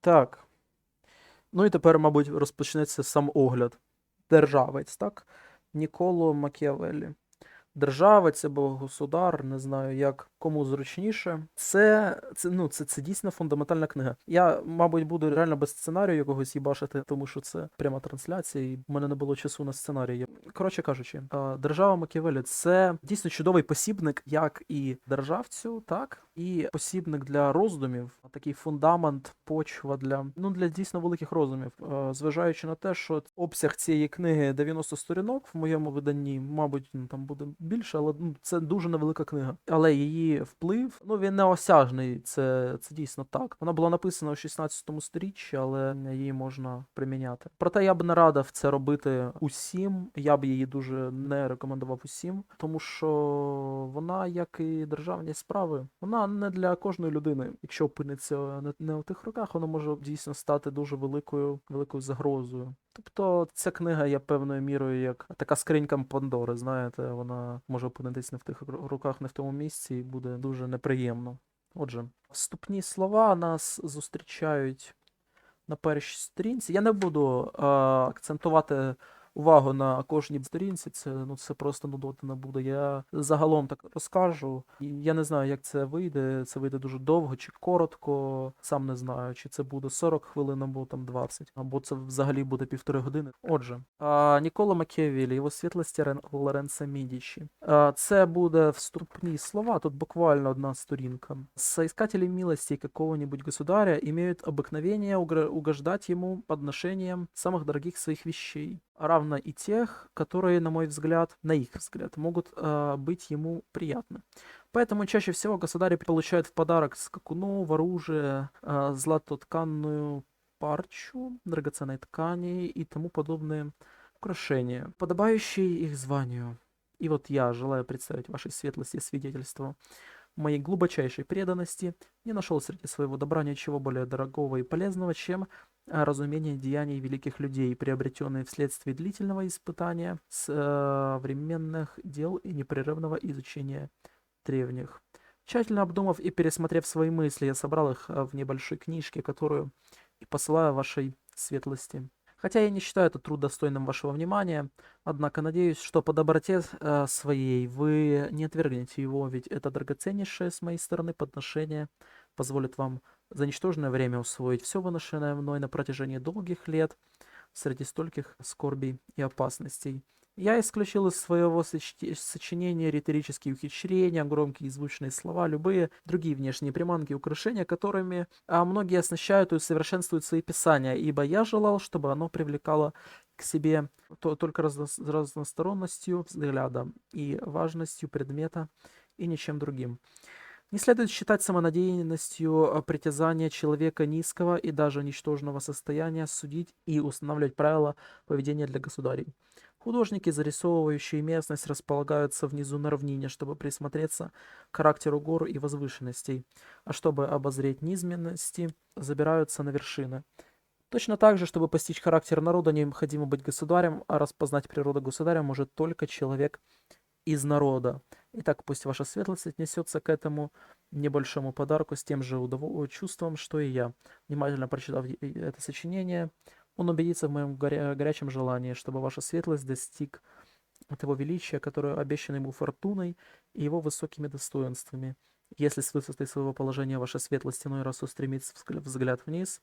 Так. Ну і тепер, мабуть, розпочнеться сам огляд. Державець, так? Ніколо Макіавеллі. Державець або государ, не знаю, як кому зручніше. Це, це, ну, це, це дійсно фундаментальна книга. Я, мабуть, буду реально без сценарію якогось їбашити, тому що це пряма трансляція, і в мене не було часу на сценарій. Коротше кажучи, держава Макіавеллі це дійсно чудовий посібник, як і державцю, так і посібник для роздумів, такий фундамент, почва для ну для дійсно великих роздумів. Зважаючи на те, що обсяг цієї книги 90 сторінок в моєму виданні, мабуть, ну, там буде більше, але ну, це дуже невелика книга. Але її вплив, ну він неосяжний. Це, це дійсно так. Вона була написана у 16 сторіччі, але її можна приміняти. Проте я б не радив це робити усім. Я б її дуже не рекомендував усім, тому що вона, як і державні справи, вона не для кожної людини. Якщо опиниться не, у тих руках, вона може дійсно стати дуже великою великою загрозою. Тобто ця книга є певною мірою як така скринька Пандори, знаєте, вона може опинитись не в тих руках, не в тому місці, і буде дуже неприємно. Отже, вступні слова нас зустрічають на першій сторінці. Я не буду е, акцентувати увагу на кожній сторінці, це, ну, це просто нудоти не буде. Я загалом так розкажу. Я не знаю, як це вийде. Це вийде дуже довго чи коротко. Сам не знаю, чи це буде 40 хвилин або там 20, або це взагалі буде півтори години. Отже, Нікола Макіавілі, його світлості Рен- Лоренцо Мідічі. Це буде вступні слова, тут буквально одна сторінка. Соискатели милости какого-нибудь государя имеют обыкновение угр- угождать ему подношением самых дорогих своих вещей, равно и тех, которые, на мой взгляд, на их взгляд, могут а, быть ему приятны. Поэтому чаще всего государи получают в подарок скакуну, в оружие, а, златотканную парчу, драгоценной ткани и тому подобные украшения, подобающие их званию. И вот я желаю представить вашей светлости свидетельство моей глубочайшей преданности, не нашел среди своего добра ничего более дорогого и полезного, чем разумение деяний великих людей, приобретенные вследствие длительного испытания современных дел и непрерывного изучения древних. Тщательно обдумав и пересмотрев свои мысли, я собрал их а, в небольшой книжке, которую и посылаю вашей светлости. Хотя я не считаю этот труд достойным вашего внимания, однако надеюсь, что по доброте э, своей вы не отвергнете его, ведь это драгоценнейшее с моей стороны подношение позволит вам за ничтожное время усвоить все выношенное мной на протяжении долгих лет среди стольких скорбей и опасностей. Я исключил из своего сочинения риторические ухищрения, громкие и звучные слова, любые другие внешние приманки и украшения, которыми а, многие оснащают и усовершенствуют свои писания, ибо я желал, чтобы оно привлекало к себе то- только разно- разносторонностью взгляда и важностью предмета и ничем другим. Не следует считать самонадеянностью а, притязания человека низкого и даже ничтожного состояния судить и устанавливать правила поведения для государей. Художники, зарисовывающие местность, располагаются внизу на равнине, чтобы присмотреться к характеру гор и возвышенностей, а чтобы обозреть низменности, забираются на вершины. Точно так же, чтобы постичь характер народа, необходимо быть государем, а распознать природу государя может только человек из народа. Итак, пусть ваша светлость отнесется к этому небольшому подарку с тем же удово- чувством, что и я. Внимательно прочитав это сочинение, он убедится в моем горя- горячем желании, чтобы ваша светлость достиг того величия, которое обещано ему фортуной и его высокими достоинствами. Если с высоты своего положения ваша светлость иной раз устремится взгля- взгляд вниз,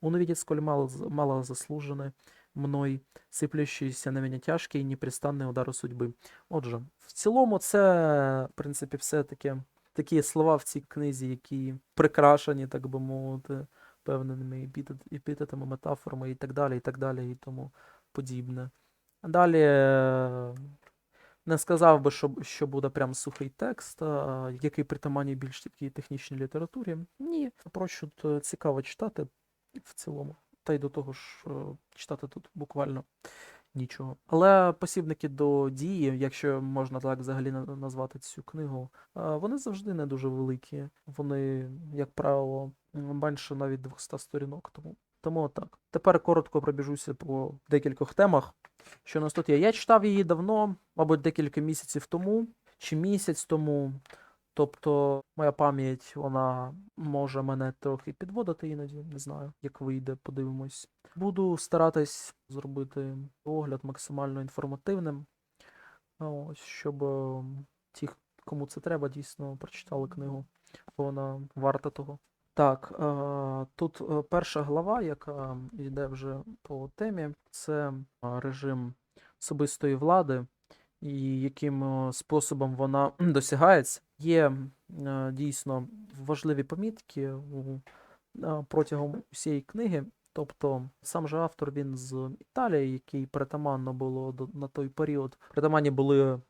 он увидит, сколь мало, мало заслужены мной сиплющиеся на мене тяжкі і непрестанні удари судьби. Отже, в цілому, це, в принципі, все таки такі слова в цій книзі, які прикрашені, так би мовити, певними епітетами, метафорами і так далі, і так далі, і тому подібне. Далі е, не сказав би, що, що буде прям сухий текст, який притаманний більш такій технічній літературі. Ні, напрочуд е, цікаво читати в цілому. Та й до того ж, е, читати тут буквально нічого. Але посібники до дії, якщо можна так взагалі назвати цю книгу, е, вони завжди не дуже великі. Вони, як правило, менше навіть 200 сторінок. Тому, тому отак. Тепер коротко пробіжуся по декількох темах, що у нас тут є. Я читав її давно, мабуть, декілька місяців тому, чи місяць тому. Тобто, моя пам'ять, вона може мене трохи підводити іноді, не знаю, як вийде, подивимось. Буду старатись зробити огляд максимально інформативним, ось, щоб е, ті, кому це треба, дійсно прочитали книгу, бо вона варта того. Так, е, тут е, перша глава, яка йде вже по темі, це е, режим особистої влади і яким способом вона досягається. Є е, дійсно важливі помітки е, протягом усієї книги. Тобто сам же автор він з Італії, який притаманно було на той період. Притаманні були е,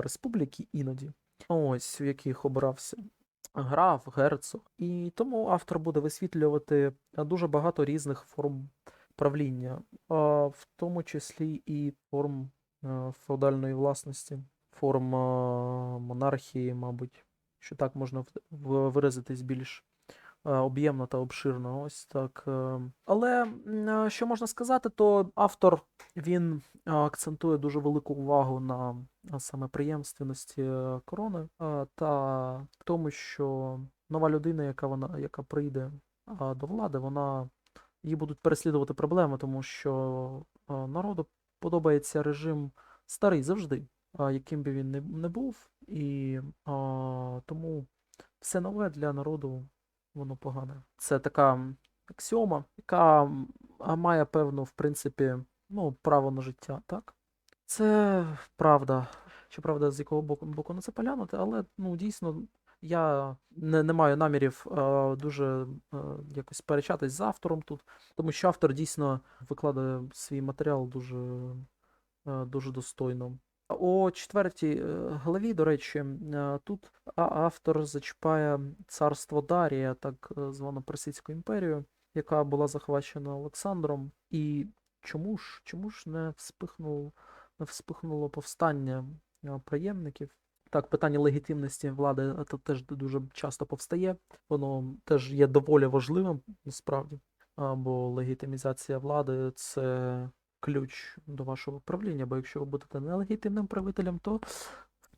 республіки іноді, ось в яких обирався граф, герцог. І тому автор буде висвітлювати дуже багато різних форм правління, в тому числі і форм феодальної власності, форм е, монархії, мабуть, що так можна виразитись більш е, об'ємно та обширно. Ось так. е. Але що можна сказати, то автор він акцентує дуже велику увагу на, саме преємственності е, корони та тому, що нова людина, яка вона яка прийде до влади, вона її будуть переслідувати проблеми, тому що народу подобається режим старий завжди, яким би він не, був, і а, тому все нове для народу воно погане. Це така аксіома, яка має певну, в принципі, ну, право на життя, так? Це правда. Щоправда, з якого боку, боку на це поглянути, але ну, дійсно я не, не маю намірів е, дуже е, якось сперечатись з автором тут, тому що автор дійсно викладає свій матеріал дуже, е, дуже достойно. У четвертій е, главі, до речі, е, тут автор зачіпає царство Дарія, так е, звану Персидську імперію, яка була захвачена Олександром. І чому ж, чому ж не вспихнув, не вспихнуло повстання преємників? Так, питання легітимності влади це теж дуже часто повстає. Воно теж є доволі важливим, насправді. А, Бо легітимізація влади це ключ до вашого правління. Бо якщо ви будете нелегітимним правителем, то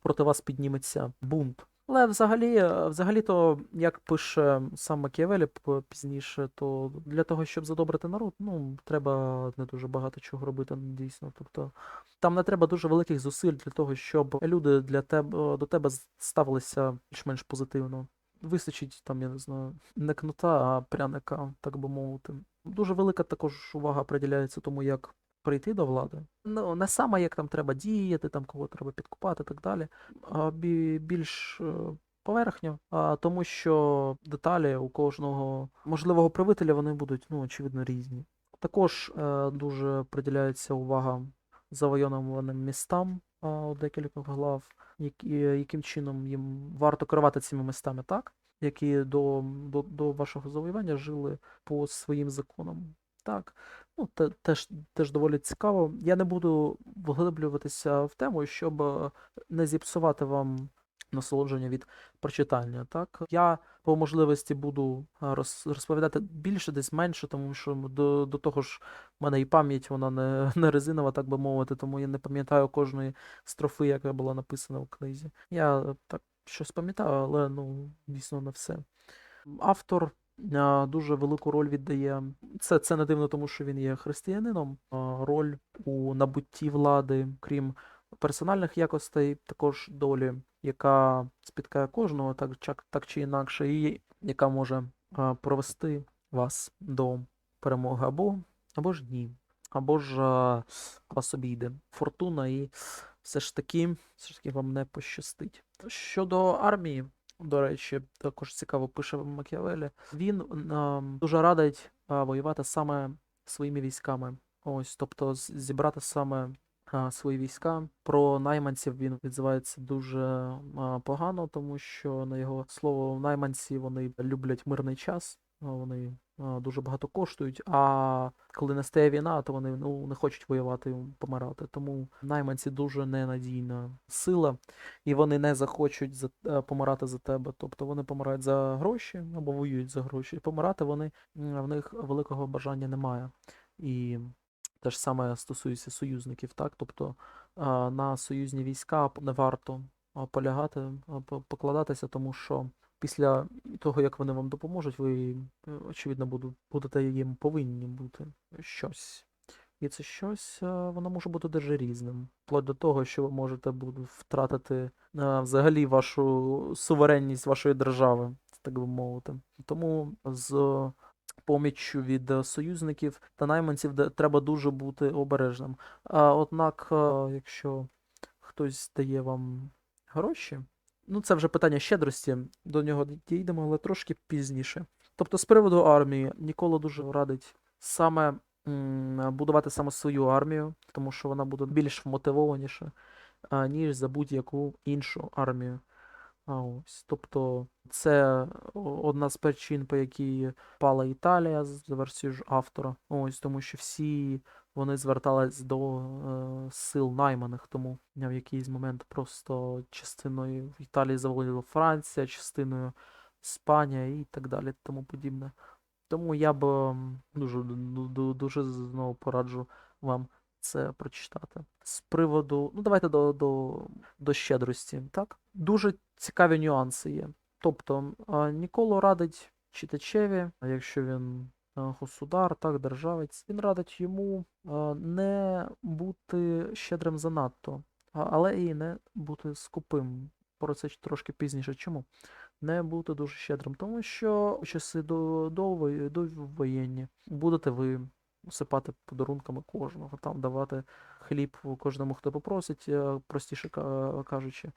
проти вас підніметься бунт. Але взагалі, взагалі-то, як пише сам Макіавелі пізніше, то для того, щоб задобрити народ, ну, треба не дуже багато чого робити, дійсно. Тобто там не треба дуже великих зусиль для того, щоб люди для тебе до тебе ставилися більш-менш позитивно. Вистачить там, я не знаю, не кнута, а пряника, так би мовити. Дуже велика також увага приділяється тому, як прийти до влади. Ну, не саме як там треба діяти, там кого треба підкупати і так далі, а більш е, поверхньо, а тому що деталі у кожного можливого правителя вони будуть, ну, очевидно, різні. Також е, дуже приділяється увага завойованим містам а, у декількох глав, які, яким чином їм варто керувати цими містами так, які до, до, до вашого завоювання жили по своїм законам. Так, ну, те, теж, теж доволі цікаво. Я не буду вглиблюватися в тему, щоб е, не зіпсувати вам насолодження від прочитання. Так, я по можливості буду е, розповідати більше, десь менше, тому що до, до того ж, в мене і пам'ять вона не, не резинова, так би мовити, тому я не пам'ятаю кожної строфи, яка була написана в книзі. Я е, так щось пам'ятаю, але ну, дійсно не все. Автор дуже велику роль віддає. Це, це не дивно, тому що він є християнином. Роль у набутті влади, крім персональних якостей, також долі, яка спіткає кожного, так, так чи інакше, і яка може провести вас до перемоги або, або ж ні, або ж вас обійде фортуна, і все ж таки, все ж таки вам не пощастить. Щодо армії, до речі, також цікаво пише Макіавелі. Він дуже радить воювати саме своїми військами. Ось, тобто зібрати саме свої війська. Про найманців він відзивається дуже погано, тому що на його слово найманці вони люблять мирний час. Вони дуже багато коштують. А коли настає війна, то вони ну не хочуть воювати, помирати. Тому найманці дуже ненадійна сила і вони не захочуть за, е, помирати за тебе. Тобто вони помирають за гроші або воюють за гроші. І помирати вони в них великого бажання немає. І те ж саме стосується союзників, так? Тобто на союзні війська не варто полягати, покладатися, тому що після того, як вони вам допоможуть, ви, е, очевидно, будете їм повинні бути щось. І це щось, е, воно може бути дуже різним. Вплоть до того, що ви можете втратити е, взагалі вашу суверенність вашої держави, так би мовити. Тому з поміччю від союзників та найманців треба дуже бути обережним. Однак, якщо хтось дає вам гроші, ну це вже питання щедрості, до нього дійдемо, але трошки пізніше. Тобто, з приводу армії, Нікола дуже радить саме будувати саме свою армію, тому що вона буде більш вмотивованіша, ніж за будь-яку іншу армію. А ось, тобто, це одна з причин, по якій пала Італія за версією ж автора. Ось, тому що всі вони звертались до е, сил найманих, тому в якийсь момент просто частиною Італії заволоділа Франція, частиною Іспанія і так далі, тому подібне. Тому я б дуже, ду- ду- дуже знову пораджу вам це прочитати. З приводу, ну давайте до, до, до щедрості, так? Дуже цікаві нюанси є. Тобто, е, Ніколо радить читачеві, якщо він государ, так, державець, він радить йому е, не бути щедрим занадто, але і не бути скупим. Про це трошки пізніше. Чому? Не бути дуже щедрим, тому що у часи до, до, до воєнні будете ви осипати подарунками кожного, там давати хліб кожному, хто попросить, е, простіше кажучи.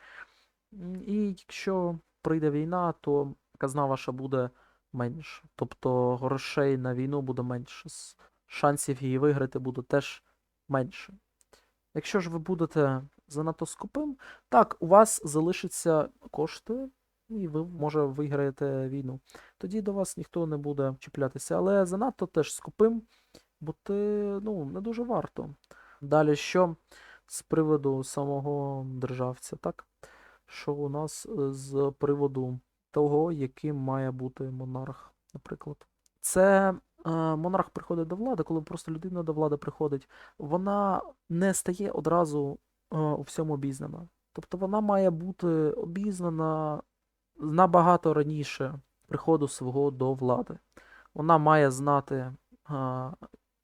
І якщо прийде війна, то казна ваша буде менше. Тобто грошей на війну буде менше. Шансів її виграти буде теж менше. Якщо ж ви будете занадто скупим, так, у вас залишаться кошти, і ви, може, виграєте війну. Тоді до вас ніхто не буде чіплятися. Але занадто теж скупим бути ну, не дуже варто. Далі що з приводу самого державця, так? Що у нас е, з приводу того, яким має бути монарх, наприклад. Це е, монарх приходить до влади, коли просто людина до влади приходить, вона не стає одразу е, у всьому обізнана. Тобто вона має бути обізнана набагато раніше приходу свого до влади. Вона має знати а,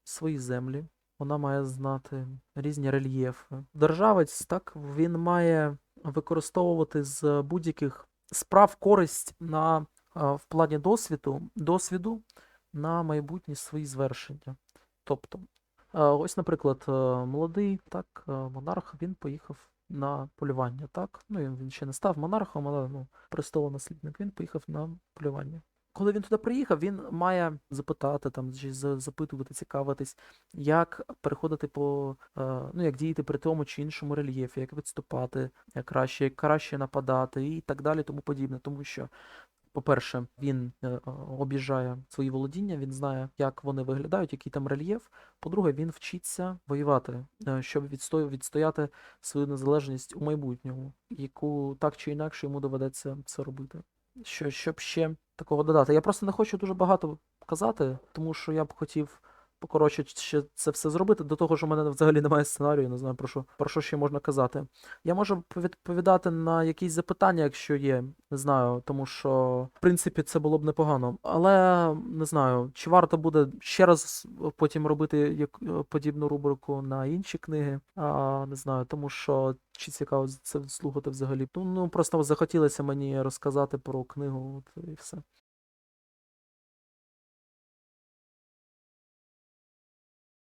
свої землі, вона має знати різні рельєфи. Державець, так, він має використовувати з будь-яких справ користь на, в плані досвіду, досвіду на майбутні свої звершення. Тобто, ось, наприклад, молодий так, монарх, він поїхав на полювання, так? Ну, він ще не став монархом, але ну, престолонаслідник, він поїхав на полювання. Коли він туди приїхав, він має запитати там, чи запитувати, цікавитись, як переходити по, е, ну, як діяти при тому чи іншому рельєфі, як відступати, як краще, як краще нападати і так далі, тому подібне. Тому що, по-перше, він е, е, об'їжджає свої володіння, він знає, як вони виглядають, який там рельєф. По-друге, він вчиться воювати, щоб відсто- відстояти свою незалежність у майбутньому, яку так чи інакше йому доведеться це робити. Що, щоб ще такого додати. Я просто не хочу дуже багато казати, тому що я б хотів покоротше ще це все зробити. До того ж, у мене взагалі немає сценарію, не знаю про що, про що ще можна казати. Я можу відповідати на якісь запитання, якщо є, не знаю, тому що, в принципі, це було б непогано. Але не знаю, чи варто буде ще раз потім робити як, е, подібну рубрику на інші книги. А, не знаю, тому що чи цікаво це слухати взагалі. Ну, ну просто захотілося мені розказати про книгу, от і все.